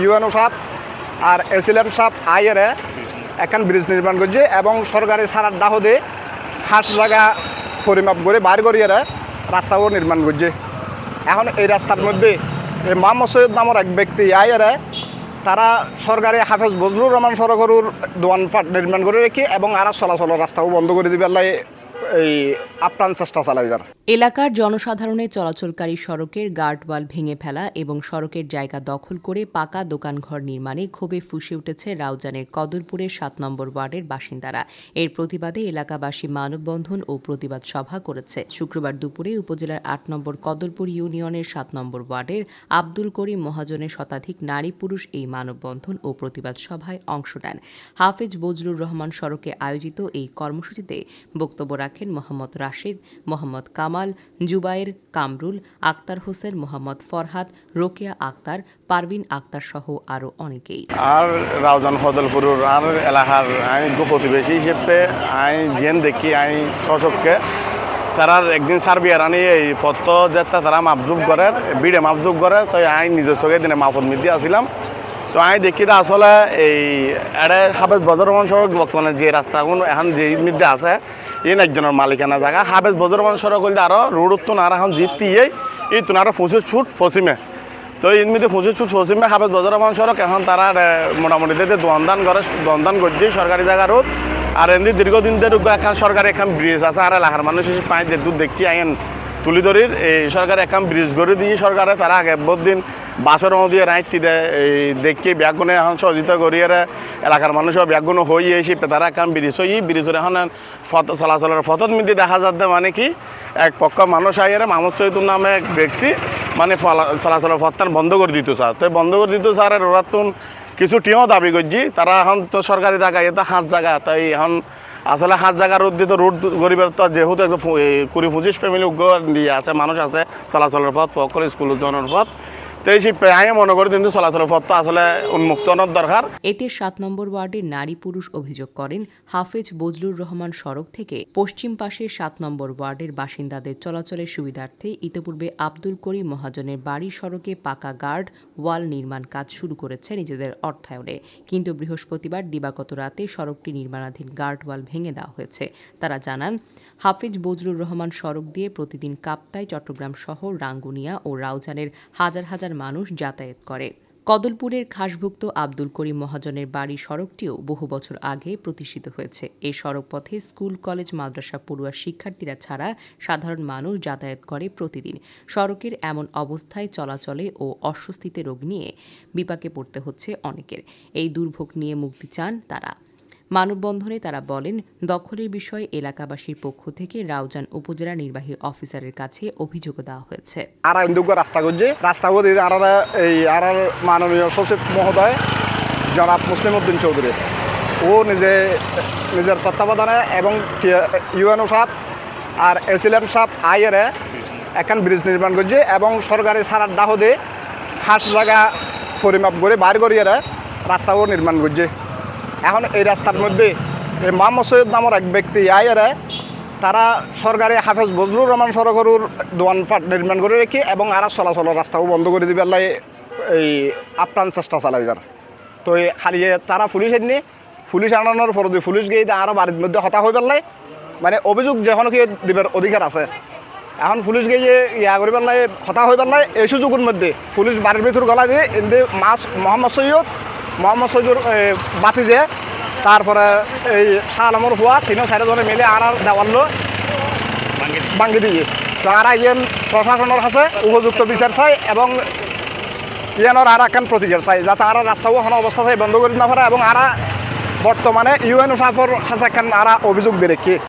UNO সাহেব আর এসিলেন্ট সাহেব আইয়ারে এখন ব্রিজ নির্মাণ করছে এবং সরকারি সারার দাহদে হাঁস জায়গা পরিমাপ করে বার করিয়ে রাস্তাও নির্মাণ করছে। এখন এই রাস্তার মধ্যে এই মোহাম্মদ সৈয়দ নামের এক ব্যক্তি আইয়ারে, তারা সরকারি হাফেজ বজলুর রহমান সড়কের দোয়ানপাট নির্মাণ করে রেখে এবং আর চলাচলের রাস্তাও বন্ধ করে দিবে লাই এই আপ্রাণ চেষ্টা চালাই যারা এলাকার জনসাধারণের চলাচলকারী সড়কের গার্ডওয়াল ভেঙে ফেলা এবং সড়কের জায়গা দখল করে পাকা দোকানঘর নির্মাণে ক্ষোভে ফুসে উঠেছে রাউজানের কদরপুরের সাত নম্বর ওয়ার্ডের বাসিন্দারা। এর প্রতিবাদে এলাকাবাসী মানববন্ধন ও প্রতিবাদ সভা করেছে। শুক্রবার দুপুরে উপজেলার আট নম্বর কদরপুর ইউনিয়নের সাত নম্বর ওয়ার্ডের আব্দুল করিম মহাজনের শতাধিক নারী পুরুষ এই মানববন্ধন ও প্রতিবাদ সভায় অংশ নেন। হাফেজ বজলুর রহমান সড়কে আয়োজিত এই কর্মসূচিতে বক্তব্য রাখেন মোহাম্মদ রাশিদ, মোহাম্মদ কামাল জুবায়ের কামরুল, আক্তার হোসেন, মোহাম্মদ ফরহাদ, রোকেয়া আক্তার, পারভিন আক্তার সহ আরও অনেকেই। আর রাউজান ফদলপুরের আর এলাকার আই গো প্রতিবেশী হিসেবে আই জেন দেখি আই সশককে তারা একদিন সার্বি আনি এই পত্র যেটা তারা মাপজুব করে, বিড়ে মাপজুব করে, তো আই নিজের চোখে দিনে মাপত মিদি আসিলাম। তো আই দেখি তা আসলে এই এড়ে হাফেজ বদর সড়ক বর্তমানে যে রাস্তাগুলো এখন যে মধ্যে আছে ইন একজনের মালিকানা জায়গা। হাবেজ বজর রহমান সড়ক হইলে আরও রোড উত্তন আর এখন জিতিয়েই এই তুন আরও পঁচিশ ফুট পশ্চিমে। তো এমনিতে পঁচিশ ফুট পশ্চিমে হাফেজ বদর রহমান সড়ক এখন তারা মোটামুটি দোয়ানদান করে, দোয়ানদান করছে সরকারি জায়গা রোড। আর এমনি দীর্ঘদিন ধরে এখন সরকারি এখন ব্রিজ আছে। আর এলাকার মানুষ পাঁচ দূর দেখি আইন তুলি ধরির এই সরকার একাম ব্রিজ গড়ে দিয়ে সরকারে তারা আগে দিন বাসর দিয়ে রাইটি দেয় এই দেখি ব্যাগুনে এখন সহযোগিতা করিয়ে এলাকার মানুষও ব্যাগুনো হয়ে এসে তারা একাম ব্রিজ। হই ব্রিজের এখন ফত চলাচলের ফতত মিদি দেখা যাচ্ছে মানে কি এক পক্ষ মানুষ আইয়ারে মাহমুদ সৈদুর নামে এক ব্যক্তি মানে চলাচলের পথটা বন্ধ করে দিত স্যার। তো বন্ধ করে দিত স্যার ওরা কিছু টিও দাবি করছি। তারা এখন তো সরকারি জায়গা এটা হাঁস জায়গা, তাই এখন আসলে হাত জায়গা রোড দিতে রোড গরিবের তো যেহেতু একদম কুড়ি পঁচিশ ফ্যামিলি নিয়ে আছে, মানুষ আছে, চলাচলের পথ পক্ষ স্কুল জনের পথ। এতে সাত নম্বর ওয়ার্ডের নারী পুরুষ অভিযোগ করেন, হাফেজ বজলুর রহমান সড়ক থেকে পশ্চিম পাশের সাত নম্বর ওয়ার্ডের বাসিন্দাদের চলাচলের সুবিধার্থে ইতিপূর্বে আব্দুল করিম মহাজনের বাড়ি সড়কে পাকা গার্ড ওয়াল নির্মাণ কাজ শুরু করেছে নিজেদের অর্থায়নে। কিন্তু বৃহস্পতিবার দিবাগত রাতে সড়কটি নির্মাণাধীন গার্ড ওয়াল ভেঙে দেওয়া হয়েছে। তারা জানান, হাফেজ বজলুর রহমান সড়ক দিয়ে প্রতিদিন কাপ্তাই, চট্টগ্রাম শহর রাঙ্গুনিয়া ও রাউজানের হাজার হাজার মানুষ যাতায়াত করে। কদলপুরের খাসভুক্ত আব্দুল করিম মহাজনের বাড়ি সড়কটিও বহু বছর আগে প্রতিষ্ঠিত হয়েছে। এই সড়ক পথে স্কুল, কলেজ, মাদ্রাসা পড়ুয়া শিক্ষার্থীরা ছাড়া সাধারণ মানুষ যাতায়াত করে প্রতিদিন। সড়কের এমন অবস্থায় চলাচলে ও অস্বস্তিতে রোগ নিয়ে বিপাকে পড়তে হচ্ছে অনেকের। এই দুর্ভোগ নিয়ে মুক্তি চান তারা। মানববন্ধনে তারা বলেন, দখলের বিষয়ে এলাকাবাসীর পক্ষ থেকে রাউজান উপজেলা নির্বাহী অফিসারের কাছে অভিযোগ দেওয়া হয়েছে। আর রাস্তা করছে রাস্তা করে আর এই আর মাননীয় সচিব মহোদয়, জনাব মুসলিম উদ্দিন চৌধুরী। ও নিজে, নিজের তত্ত্বাবধানে এবং ইউএনও সাহেব আর এসিলেন্ট সাহেব আইয়ারে এখন ব্রিজ নির্মাণ করছে এবং সরকারি সারার দাহদে হাঁস জায়গা পরিমাপ করে বার করিয়ে রাস্তাও নির্মাণ করছে। এখন এই রাস্তার মধ্যে এই মোহাম্মদ সৈয়দ নামের এক ব্যক্তি আইয়ারে তারা সরকারি হাফেজ বজলুর রহমান সড়কের দোয়ানপাট নির্মাণ করে রেখে এবং আর চলাচলের রাস্তাও বন্ধ করে দিবে। লাই এই আপ্রাণ চেষ্টা চালাই যারা তো এই খালি তারা পুলিশ এনে, পুলিশ আনানোর পর পুলিশ গিয়ে আরও বাড়ির মধ্যে হতা হয়ে পেলাই মানে অভিযোগ যেখন কি দিবার অধিকার আছে। এখন পুলিশ গিয়ে ইয়া করি পেলাই হতা হয়ে পেলাই এই সুযোগের মধ্যে পুলিশ বাড়ির ভিতর গলা দিয়ে এমনি মাছ, মোহাম্মদ সৈয়দ মোহাম্মদ বাতি যে তারপরে এই শাহ আলমর হুয়া তিনও চারিজনে মিলে আর দেওয়াল্লো ভাঙ্গি দিয়ে তো আর ইয়েন প্রশাসনের কাছে উপযুক্ত বিচার চাই এবং ইয়ানোর আর একখান প্রতিকার চাই, যাতে আর রাস্তাও এখন অবস্থা চাই, বন্ধ করে না পারে, এবং আর বর্তমানে ইউএন সাফর কাছে একখান আর অভিযোগ দিয়ে